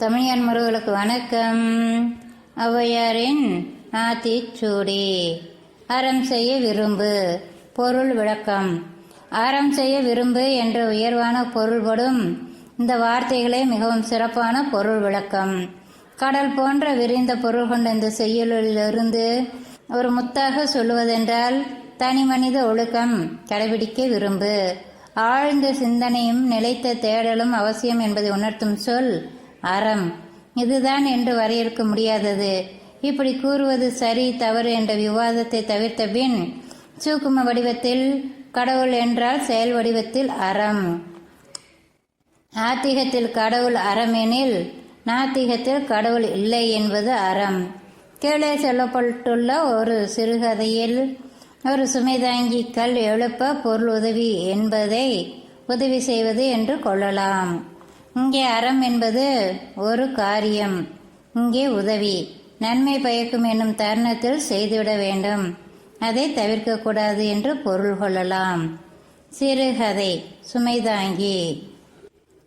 தமிழன் முருகளுக்கு வணக்கம். ஔவையாரின் ஆத்திச்சூடி. அறம் செய்ய விரும்பு பொருள் விளக்கம். அறம் செய்ய விரும்பு என்ற உயர்வான பொருள்படும் இந்த வார்த்தைகளே மிகவும் சிறப்பான பொருள் விளக்கம். கடல் போன்ற விரிந்த பொருள் கொண்ட இந்த செய்யுளிலிருந்து ஒரு முத்தாக சொல்லுவதென்றால் தனி மனித ஒழுக்கம் கடைபிடிக்க விரும்பு. ஆழ்ந்த சிந்தனையும் நிலைத்த தேடலும் அவசியம் என்பதை உணர்த்தும் சொல் அறம். இதுதான் என்று வரையறுக்க முடியாதது. இப்படி கூறுவது சரி தவறு என்ற விவாதத்தை தவிர்த்த பின் சூக்கும வடிவத்தில் கடவுள் என்றால் செயல் வடிவத்தில் அறம். ஆத்திகத்தில் கடவுள் அறம் எனில் நாத்திகத்தில் கடவுள் இல்லை என்பது அறம். கீழே சொல்லப்பட்டுள்ள ஒரு சிறுகதையில் ஒரு சுமைதாங்கி கல் எழுப்ப பொருள் உதவி என்பதை உதவி செய்வது என்று கொள்ளலாம். இங்கே அறம் என்பது ஒரு காரியம். இங்கே உதவி. நன்மை பயக்கும் என்னும் தருணத்தில் செய்துவிட வேண்டும். அதை தவிர்க்கக்கூடாது என்று பொருள் கொள்ளலாம். சிறுகதை சுமைதாங்கி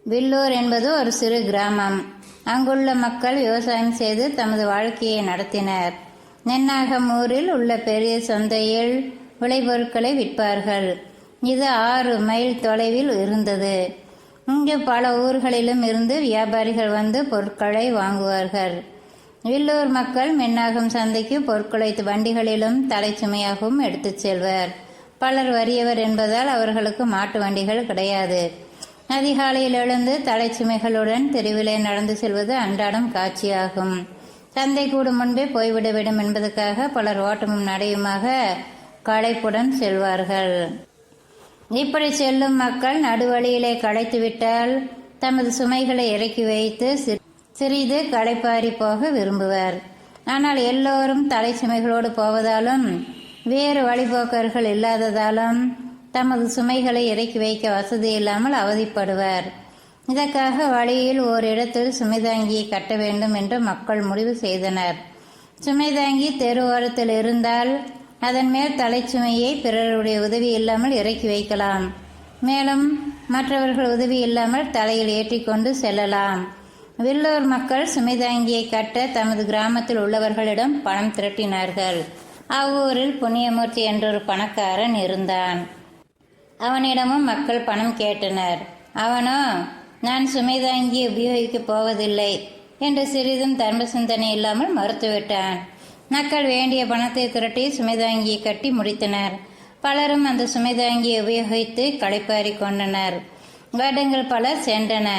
வில்லூர் என்பது ஒரு சிறு கிராமம். அங்குள்ள மக்கள் விவசாயம் செய்து தமது வாழ்க்கையை நடத்தினர். நென்னாகம் ஊரில் உள்ள பெரிய சந்தையில் விளைபொருட்களை விற்பார்கள். இது ஆறு மைல் தொலைவில் இருந்தது. இங்கு பல ஊர்களிலும் இருந்து வியாபாரிகள் வந்து பொருட்களை வாங்குவார்கள். வில்லூர் மக்கள் மென்னாகம் சந்தைக்கு பொருட்களை வண்டிகளிலும் தலைச்சுமையாகவும் எடுத்துச் செல்வர். பலர் வறியவர் என்பதால் அவர்களுக்கு மாட்டு வண்டிகள் கிடையாது. அதிகாலையில் எழுந்து தலைச்சுமைகளுடன் தெருவிலே நடந்து செல்வது அன்றாடம் காட்சியாகும். சந்தை கூடும் முன்பே போய்விட வேண்டும் என்பதற்காக பலர் ஓட்டமும் நடையுமாக களைப்புடன் செல்வார்கள். இப்படி செல்லும் மக்கள் நடுவழியிலே களைத்துவிட்டால் தமது சுமைகளை இறக்கி வைத்து சிறிது களைப்பாரி போக விரும்புவர். ஆனால் எல்லோரும் தலை சுமைகளோடு போவதாலும் வேறு வழிபோக்கர்கள் இல்லாததாலும் தமது சுமைகளை இறக்கி வைக்க வசதி இல்லாமல் அவதிப்படுவர். இதற்காக வழியில் ஓரிடத்தில் சுமைதாங்கியை கட்ட வேண்டும் என்று மக்கள் முடிவு செய்தனர். சுமைதாங்கி தெரு ஓரத்தில் இருந்தால் அதன் மேல் தலைச்சுமையை பிறருடைய உதவி இல்லாமல் இறக்கி வைக்கலாம். மேலும் மற்றவர்கள் உதவி இல்லாமல் தலையில் ஏற்றிக்கொண்டு செல்லலாம். வில்லூர் மக்கள் சுமைதாங்கியை கட்ட தமது கிராமத்தில் உள்ளவர்களிடம் பணம் திரட்டினார்கள். அவ்வூரில் புண்ணியமூர்த்தி என்றொரு பணக்காரன் இருந்தான். அவனிடமும் மக்கள் பணம் கேட்டனர். அவனோ நான் சுமைதாங்கி உபயோகிக்கப் போவதில்லை என்று சிறிதும் தர்ம சிந்தனை இல்லாமல் மறுத்துவிட்டான். மக்கள் வேண்டிய பணத்தை திரட்டி சுமைதாங்கியை கட்டி முடித்தனர். பலரும் அந்த சுமைதாங்கியை உபயோகித்து களைப்பாரி கொண்டனர். வருடங்கள் பல சென்றன.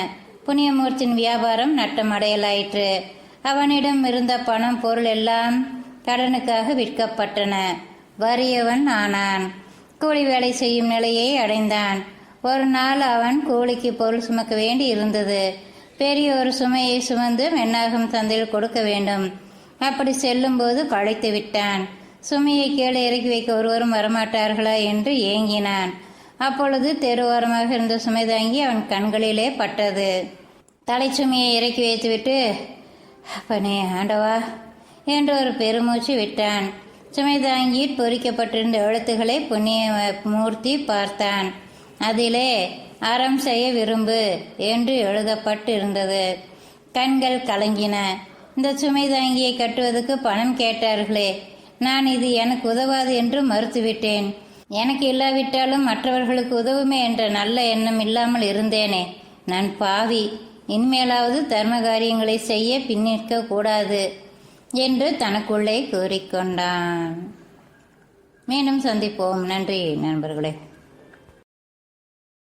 புண்ணியமூர்த்தியின் வியாபாரம் நட்டம் அடையலாயிற்று. அவனிடம் இருந்த பணம் பொருள் எல்லாம் கடனுக்காக விற்கப்பட்டன. வறியவன் ஆனான். கூலி வேலை செய்யும் நிலையை அடைந்தான். ஒரு நாள் அவன் கூலிக்கு பொருள் சுமக்க வேண்டி இருந்தது. பெரிய ஒரு சுமையை சுமந்து மென்னாகும் சந்தையில் கொடுக்க வேண்டும். அப்படி செல்லும்போது களைத்து விட்டான். சுமையை கீழே இறக்கி வைக்க ஒருவரும் வரமாட்டார்களா என்று ஏங்கினான். அப்பொழுது தெருவோரமாக இருந்த சுமை தாங்கி அவன் கண்களிலே பட்டது. தலை சுமையை இறக்கி வைத்துவிட்டு அப்பனே ஆண்டவா என்று ஒரு பெருமூச்சு விட்டான். சுமை தாங்கி பொறிக்கப்பட்டிருந்த எழுத்துக்களை புண்ணிய மூர்த்தி பார்த்தான். அதிலே அறம் செய்ய விரும்பு என்று எழுதப்பட்டு இருந்தது கண்கள் கலங்கின. இந்த சுமை தாங்கியை கட்டுவதற்கு பணம் கேட்டார்களே. நான் இது எனக்கு உதவாது என்று மறுத்துவிட்டேன். எனக்கு இல்லாவிட்டாலும் மற்றவர்களுக்கு உதவுமே என்ற நல்ல எண்ணம் இல்லாமல் இருந்தேனே. நான் பாவி. இனிமேலாவது தர்ம காரியங்களை செய்ய பின்னிற்க கூடாது என்று தனக்குள்ளே கூறிக்கொண்டான். மீண்டும் சந்திப்போம். நன்றி நண்பர்களே.